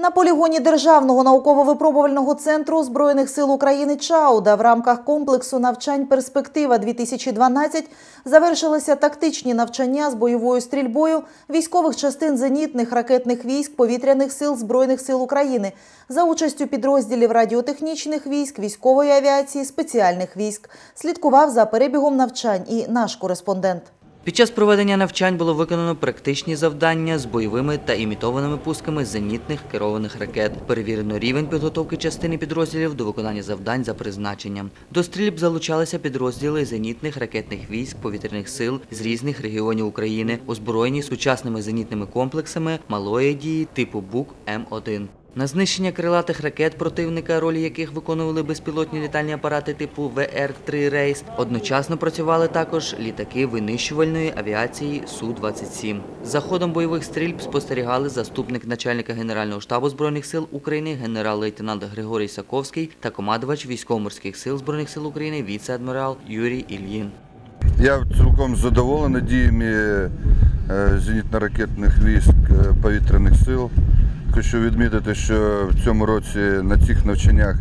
На полігоні Державного науково-випробувального центру Збройних сил України Чауда в рамках комплексу навчань «Перспектива-2012» завершилися тактичні навчання з бойовою стрільбою військових частин зенітних ракетних військ повітряних сил Збройних сил України за участю підрозділів радіотехнічних військ, військової авіації, спеціальних військ. Слідкував за перебігом навчань і наш кореспондент. Під час проведення навчань було виконано практичні завдання з бойовими та імітованими пусками зенітних керованих ракет. Перевірено рівень підготовки частини підрозділів до виконання завдань за призначенням. До стрільб залучалися підрозділи зенітних ракетних військ повітряних сил з різних регіонів України, озброєні сучасними зенітними комплексами малої дії типу БУК М1. На знищення крилатих ракет противника, ролі яких виконували безпілотні літальні апарати типу ВР-3 Рейс, одночасно працювали також літаки винищувальної авіації Су-27. За ходом бойових стрільб спостерігали заступник начальника Генерального штабу Збройних сил України генерал-лейтенант Григорій Саковський та командувач військово-морських сил Збройних сил України віце-адмірал Юрій Ільїн. Я цілком задоволений діями е, зенітно-ракетних військ е, повітряних сил. Хочу відмітити, що в цьому році на цих навчаннях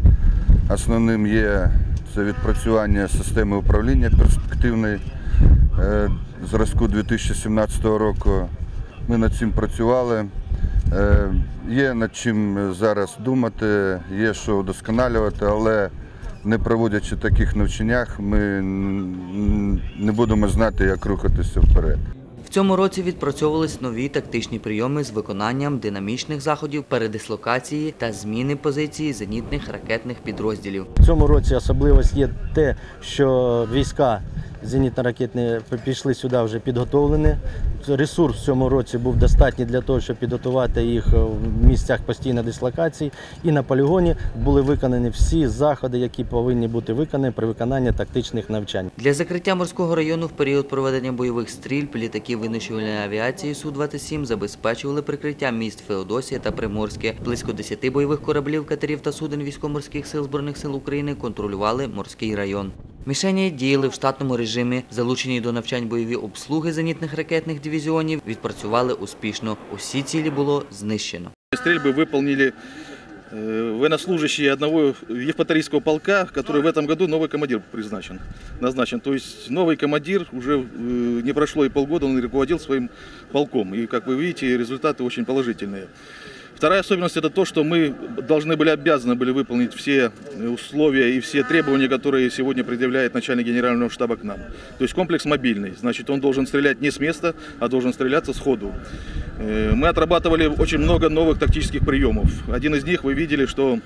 основним є це відпрацювання системи управління перспективної е, зразку 2017 року. Ми над цим працювали. Е, Є над чим зараз думати, є що удосконалювати, але не проводячи таких навчаннях, ми не будемо знати, як рухатися вперед. Цьому році відпрацьовувались нові тактичні прийоми з виконанням динамічних заходів передислокації та зміни позиції зенітних ракетних підрозділів. В цьому році особливість є те, що війська зенітно-ракетні пішли сюди вже підготовлені. Ресурс в цьому році був достатній для того, щоб підготувати їх в місцях постійної дислокації. І на полігоні були виконані всі заходи, які повинні бути виконані при виконанні тактичних навчань. Для закриття морського району в період проведення бойових стрільб літаки винищувальної авіації Су-27 забезпечували прикриття міст Феодосія та Приморське. Близько 10 бойових кораблів, катерів та суден військово-морських сил Збройних сил України контролювали морський район. Мішені діяли в штатному режимі, залучені до навчань бойові обслуги зенітних ракетних дивізіонів відпрацювали успішно. Усі цілі було знищено. Стрельбы выполнили э, военнослужащие одного Евпаторийского полка, который в этом году новый командир призначен, назначен. То есть новый командир уже э, не прошло и полгода, он руководил своим полком. И, как вы видите, результаты очень положительные. Вторая особенность это то, что мы должны были, обязаны были выполнить все условия и все требования, которые сегодня предъявляет начальник генерального штаба к нам. То есть комплекс мобильный, значит он должен стрелять не с места, а должен стреляться с ходу. Э, Мы отрабатывали очень много новых тактических приемов. Один из них вы видели, что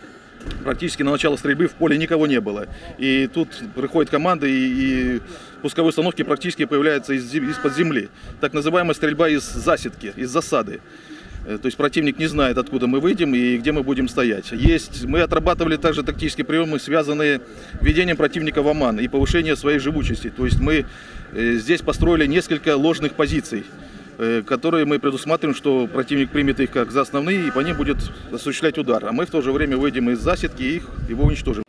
практически на начало стрельбы в поле никого не было. И тут приходит команда, и, и пусковые установки практически появляются из, из-под земли. Так называемая стрельба из засидки, из засады. Э, То есть противник не знает, откуда мы выйдем и где мы будем стоять. Есть, мы отрабатывали также тактические приемы, связанные введением противника в оман и повышение своей живучести. То есть мы э, здесь построили несколько ложных позиций, э, которые мы предусматриваем, что противник примет их как за основные и по ним будет осуществлять удар. А мы в то же время выйдем из засидки и их, его уничтожим.